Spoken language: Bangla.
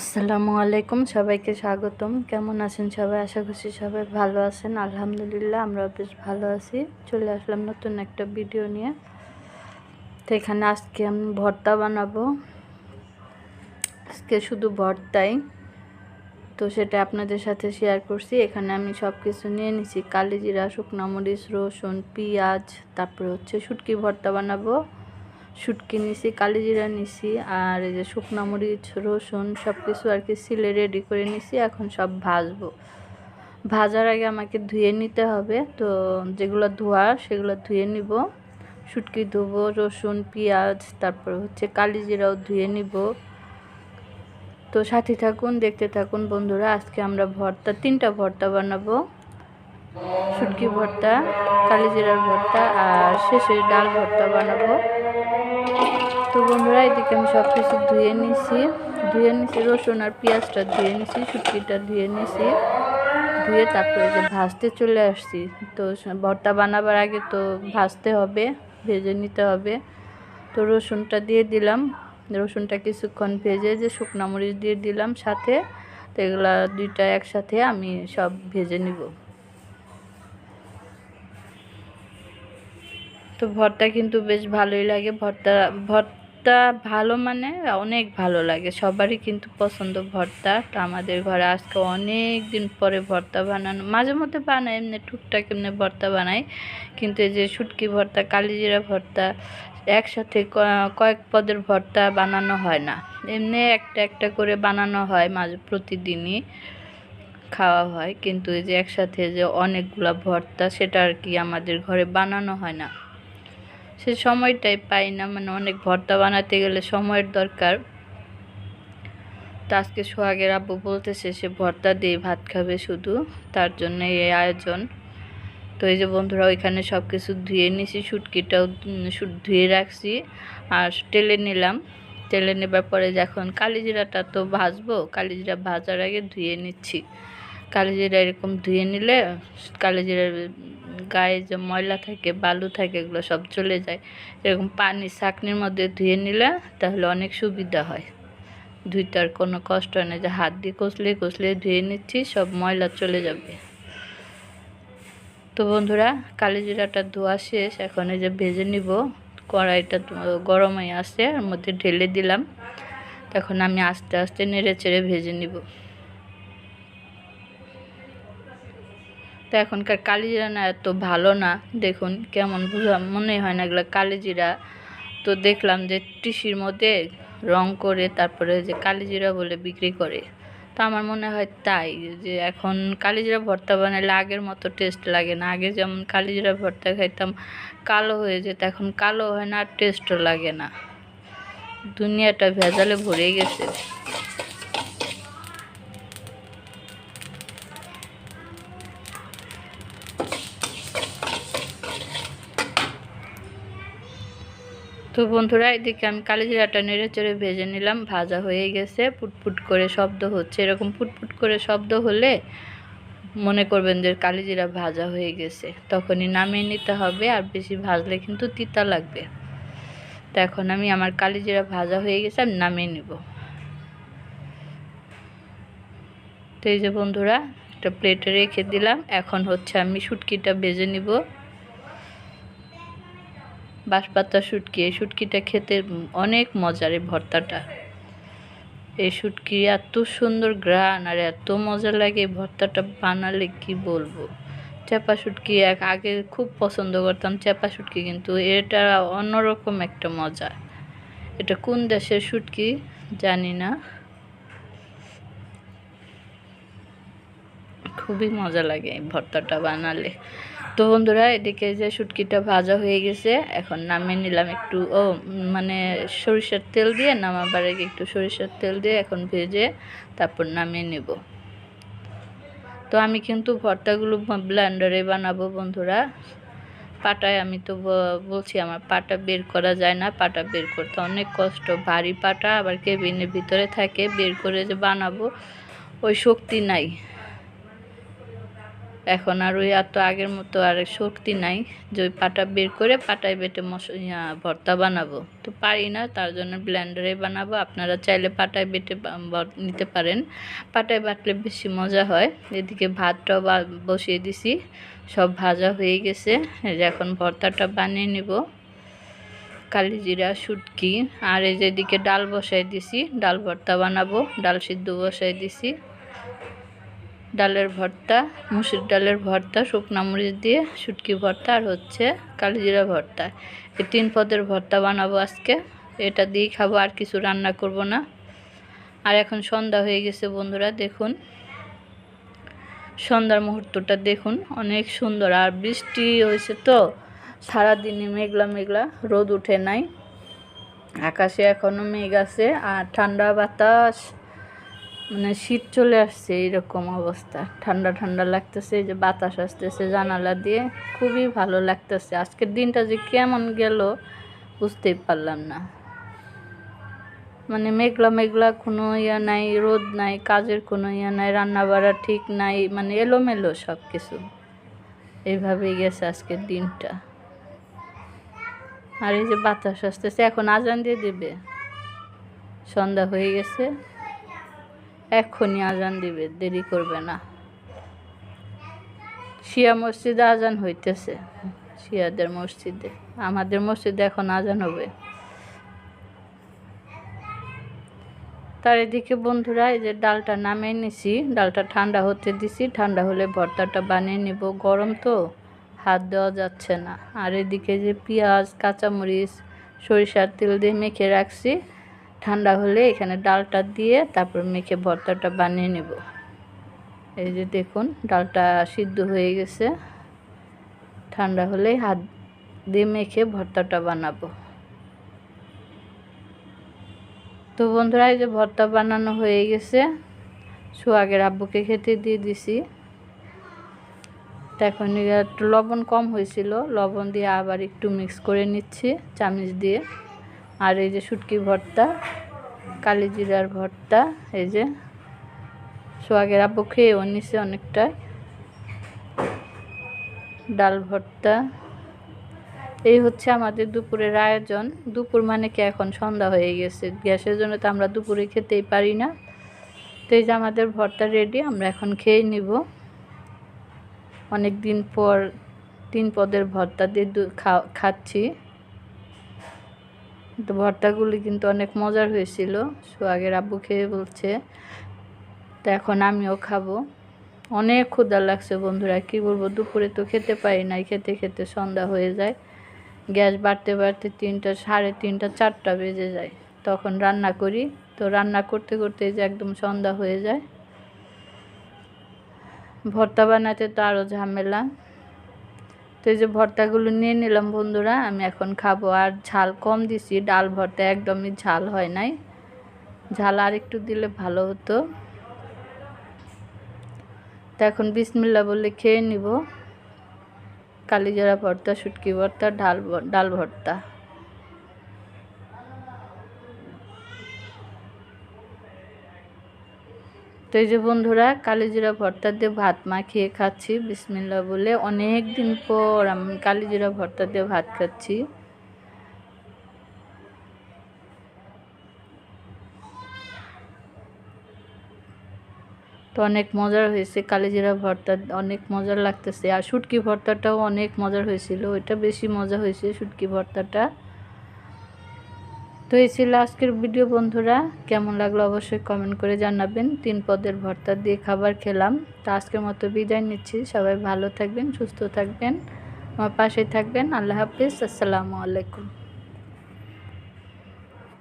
আসসালামু আলাইকুম, সবাইকে স্বাগতম। কেমন আছেন সবাই? আশা করছি সবাই ভালো আছেন। আলহামদুলিল্লাহ আমরা বেশ ভালো আছি। চলে আসলাম নতুন একটা ভিডিও নিয়ে। তো এখানে আজকে আমি ভর্তা বানাবো। আজকে শুধু ভর্তাই। তো সেটা আপনাদের সাথে শেয়ার করছি। এখানে আমি সব কিছু নিয়ে নিছি। কালিজিরা, শুকনো মরিচ, রসুন, পেঁয়াজ, তারপরে হচ্ছে শুটকি ভর্তা বানাবো। শুটকি নিছি, কালিজিরা নিছি, আর এই যে শুকনো মরিচ, রসুন সব কিছু আর কি সিলে রেডি করে নিছি, এখন সব ভাজবো। ভাজার আগে আমাকে ধুয়ে নিতে হবে, তো যেগুলো ধোয়া সেগুলো ধুয়ে নিব। শুটকি ধুবো, রসুন, পেঁয়াজ, তারপর হচ্ছে কালিজিরাও ধুয়ে নিব। তো সাথে থাকুন, দেখতে থাকুন বন্ধুরা, আজকে আমরা ভর্তা, তিনটা ভর্তা বানাবো। শুটকি ভর্তা কালিজিরার ভর্তা আর শেষে ডাল ভর্তা বানাবো। তো বন্ধুরা, এদিকে আমি সব কিছু ধুয়ে নিছি। ধুয়ে নিছি, রসুন আর পেঁয়াজটা ধুয়ে নিছি, শুটকিটা ধুয়ে নিছি। ধুয়ে তারপরে যে ভাজতে চলে আসছি। তো ভর্তা বানাবার আগে তো ভাজতে হবে, ভেজে নিতে হবে। তো রসুনটা দিয়ে দিলাম। রসুনটা কিছুক্ষণ ভেজে যে শুকনো মরিচ দিয়ে দিলাম সাথে। তো এগুলা দুইটা একসাথে আমি সব ভেজে নিব। তো ভর্তা কিন্তু বেশ ভালোই লাগে। ভর্তা ভর্তা ভালো মানে অনেক ভালো লাগে। সবারই কিন্তু পছন্দ ভর্তা। তো আমাদের ঘরে আজকে অনেক দিন পরে ভর্তা বানানো, মাঝে মধ্যে বানাই, এমনি টুকটাক এমনি ভর্তা বানাই। কিন্তু এই যে শুটকি ভর্তা, কালিজিরা ভর্তা, একসাথে কয়েক পদের ভর্তা বানানো হয় না। এমনি একটা একটা করে বানানো হয় মাঝে, প্রতিদিনই খাওয়া হয়। কিন্তু এই যে একসাথে যে অনেকগুলা ভর্তা, সেটা আর কি আমাদের ঘরে বানানো হয় না। সে সময়টাই পাই না মানে অনেক ভর্তা বানাতে গেলে সময়ের দরকার। তো আজকে সোহাগের আব্বু বলতেছে, সে ভর্তা দিয়ে ভাত খাবে শুধু, তার জন্য এই আয়োজন। তো এই যে বন্ধুরা, ওইখানে সব কিছু ধুয়ে নিছি শুটকিটাও ধুয়ে রাখছি, আর টেলে নিলাম। তেলে নেবার পরে যখন কালিজিরাটা তো ভাজবো, কালিজিরা ভাজার আগে ধুয়ে নিচ্ছি। কালিজিরা এরকম ধুয়ে নিলে, কালিজিরার গায়ে যে ময়লা থাকে, বালু থাকে, এগুলো সব চলে যায়। এরকম পানি ছাকনির মধ্যে ধুয়ে নিলে তাহলে অনেক সুবিধা হয়। ধুইতে আর কোনো কষ্ট হয় না, যে হাত দিয়ে কষলে কষলে ধুয়ে নিচ্ছি, সব ময়লা চলে যাবে। তো বন্ধুরা, কালিজিরাটা ধোয়া শেষ, এখন এই যে ভেজে নিব। কড়াইটা গরম আসে এর মধ্যে ঢেলে দিলাম। তখন আমি আস্তে আস্তে নেড়ে চেড়ে ভেজে নিব। তো এখনকার কালিজিরা না এত ভালো না। দেখুন কেমন বুঝা মনে হয় না এগুলো কালিজিরা। তো দেখলাম যে টিসির মধ্যে রং করে তারপরে যে কালিজিরা বলে বিক্রি করে। তো আমার মনে হয় তাই যে এখন কালিজিরা ভর্তা বানালে আগের মতো টেস্ট লাগে না। আগে যেমন কালিজিরা ভর্তা খাইতাম, কালো হয়ে যেত, এখন কালো হয় না আর টেস্টও লাগে না। দুনিয়াটা ভেজালে ভরে গেছে। তো বন্ধুরা, এদিকে আমি কালিজিরাটা নেড়ে চেড়ে ভেজে নিলাম। ভাজা হয়ে গেছে, পুটপুট করে শব্দ হচ্ছে। এরকম পুটপুট করে শব্দ হলে মনে করবেন যে কালিজিরা ভাজা হয়ে গেছে। তখনই নামিয়ে নিতে হবে, আর বেশি ভাজলে কিন্তু তিতা লাগবে। তো এখন আমি আমার কালিজিরা ভাজা হয়ে গেছে, আমি নামিয়ে নিব। তো এই যে বন্ধুরা, একটা প্লেটে রেখে দিলাম। এখন হচ্ছে আমি শুটকিটা ভেজে নিব। বাঁশপাতা শুটকি, এই শুটকিটা খেতে অনেক মজার এই ভর্তাটা। এই শুটকি এত সুন্দর গ্রান আর এত মজা লাগে ভর্তাটা বানালে, কি বলব? চেপা শুটকি এক আগে খুব পছন্দ করতাম, চেপা শুটকি কিন্তু এটা অন্যরকম একটা মজা। এটা কোন দেশের শুটকি জানি না। খুবই মজা লাগে এই ভর্তাটা বানালে। তো বন্ধুরা, এদিকে যে শুটকিটা ভাজা হয়ে গেছে, এখন নামিয়ে নিলাম একটু, ও মানে সরিষার তেল দিয়ে, নামাবার আগে একটু সরিষার তেল দিয়ে এখন ভেজে তারপর নামিয়ে নেব। তো আমি কিন্তু ভর্তাগুলো ব্লেন্ডারে বানাবো বন্ধুরা। পাটায় আমি তো বলছি আমার পাটা বের করা যায় না, পাটা বের করতে অনেক কষ্ট। ভারী পাটা আবার কেবিনের ভিতরে থাকে, বের করে যে বানাবো, ওই শক্তি নাই। এখন আর ওই এত আগের মতো আর শক্তি নাই যে ওই পাটা বের করে পাটায় বেটে মশ ভর্তা বানাবো। তো পারি না, তার জন্য ব্লেন্ডারে বানাবো। আপনারা চাইলে পাটায় বেটে নিতে পারেন। পাটায় বাটলে বেশি মজা হয়। এদিকে ভাতটাও বসিয়ে দিছি। সব ভাজা হয়ে গেছে। এখন ভর্তাটা বানিয়ে নিব। কালিজিরা শুটকি। আর এই যে এদিকে ডাল বসাই দিছি। ডাল ভর্তা বানাবো। ডাল সিদ্ধ বসাই দিছি। ডালের ভর্তা, মুসুর ডালের ভর্তা, শুকনা মরিচ দিয়ে শুটকি ভর্তা আর হচ্ছে কালিজিরা ভর্তা। এই তিন পদের ভর্তা বানাবো আজকে। এটা দিয়েই খাব, আর কিছু রান্না করব না। আর এখন সন্ধ্যা হয়ে গেছে বন্ধুরা, দেখুন। সন্ধ্যার মুহূর্তটা দেখুন, অনেক সুন্দর। আর বৃষ্টি হয়েছে তো, সারাদিনই মেঘলা মেঘলা, রোদ উঠে নাই। আকাশে এখনও মেঘ আছে, আর ঠান্ডা বাতাস। মানে শীত চলে আসছে, এইরকম অবস্থা। ঠান্ডা ঠান্ডা লাগতেছে যে বাতাস আসতেছে জানালা দিয়ে। খুবই ভালো লাগতেছে। আজকের দিনটা যে কেমন গেল, বুঝতেই পারলাম না। মানে মেঘলা মেঘলা, কোনো ইয়া নাই, রোদ নাই, কাজের কোনো ইয়া নাই রান্না বাড়া ঠিক নাই মানে এলোমেলো সব কিছু এইভাবেই গেছে আজকের দিনটা। আর এই যে বাতাস আসতেছে, এখন আজান দিয়ে দেবে। সন্ধ্যা হয়ে গেছে। এক্ষুনি আজান দিবে, দেরি করবে না। শিয়া মসজিদে আজান হইতেছে, শিয়াদের মসজিদে। আমাদের মসজিদে এখন আজান হবে। তার এদিকে বন্ধুরা, এই যে ডালটা নামিয়ে নিছি, ডালটা ঠান্ডা হতে দিছি, ঠান্ডা হলে ভর্তাটা বানিয়ে নিব। গরম তো, হাত দেওয়া যাচ্ছে না। আর এদিকে যে পেঁয়াজ, কাঁচামরিচ, সরিষার তেল দিয়ে মেখে রাখছি ঠান্ডা হলে এখানে ডালটা দিয়ে তারপর মেখে ভর্তাটা বানিয়ে নেব। এই যে দেখুন, ডালটা সিদ্ধ হয়ে গেছে। ঠান্ডা হলে হাত দিয়ে মেখে ভর্তাটা বানাবো। তো বন্ধুরা, এই যে ভর্তা বানানো হয়ে গেছে। সোহাগের আব্বুকে খেতে দিয়ে দিছি। এখন একটু লবণ কম হয়েছিল। লবণ দিয়ে আবার একটু মিক্স করে নিচ্ছি, চামিচ দিয়ে। আর এই যে শুটকি ভর্তা, কালি জিরার ভর্তা, এই যে সোহাগের আব্বু খেয়েও নিছে অনেকটা। ডাল ভর্তা। এই হচ্ছে আমাদের দুপুরের আয়োজন। দুপুর মানে কি? এখন সন্ধ্যা হয়ে গেছে। গ্যাসের জন্য তো আমরা দুপুরে খেতেই পারি না। তো এই যে আমাদের ভর্তা রেডি আমরা এখন খেয়ে নিব। অনেক দিন পর তিন পদের ভর্তা দিয়ে খাচ্ছি। তো ভর্তাগুলি কিন্তু অনেক মজার হয়েছিল। সোহাগের আব্বু খেয়ে বলছে, তো এখন আমিও খাব। অনেক ক্ষুধা লাগছে বন্ধুরা, কি বলব, দুপুরে তো খেতে পারি নাই, খেতে খেতে সন্ধ্যা হয়ে যায়। গ্যাস বাড়তে বাড়তে তিনটা, সাড়ে তিনটা, চারটা বেজে যায়। তখন রান্না করি। তো রান্না করতে করতে যে একদম সন্ধ্যা হয়ে যায়। ভর্তা বানাতে তো আরও ঝামেলা। তো এই যে ভর্তাগুলো নিয়ে নিলাম বন্ধুরা, আমি এখন খাব। আর ঝাল কম দিছি, ডাল ভর্তা একদমই ঝাল হয় নাই। ঝাল আর একটু দিলে ভালো হতো। তো এখন বিসমিল্লা বলে খেয়ে নিব। কালিজোড়া ভর্তা, শুটকি ভর্তা, ডাল ডাল ভর্তা। তো এই যে বন্ধুরা, কালিজিরা ভর্তা দিয়ে ভাত মাখিয়ে খাচ্ছি। বিসমিল্লা বলে অনেক দিন পর আমি কালিজিরা ভর্তা দিয়ে ভাত খাচ্ছি। তো অনেক মজার হয়েছে কালিজিরা ভর্তা, অনেক মজার লাগতেছে। আর শুটকি ভর্তাটাও অনেক মজার হয়েছিল, ওইটা বেশি মজা হয়েছে শুটকি ভর্তাটা। তো এই ছিল আজকের ভিডিও, বন্ধুরা। কেমন লাগল অবশ্যই কমেন্ট করে জানাবেন। তিন পদের ভর্তা দিয়ে খাবার খেলাম। তো আজকের মতো বিদায় নিচ্ছি। সবাই ভালো থাকবেন, সুস্থ থাকবেন, আমার পাশে থাকবেন। আল্লাহ হাফিজ। আসসালামু আলাইকুম।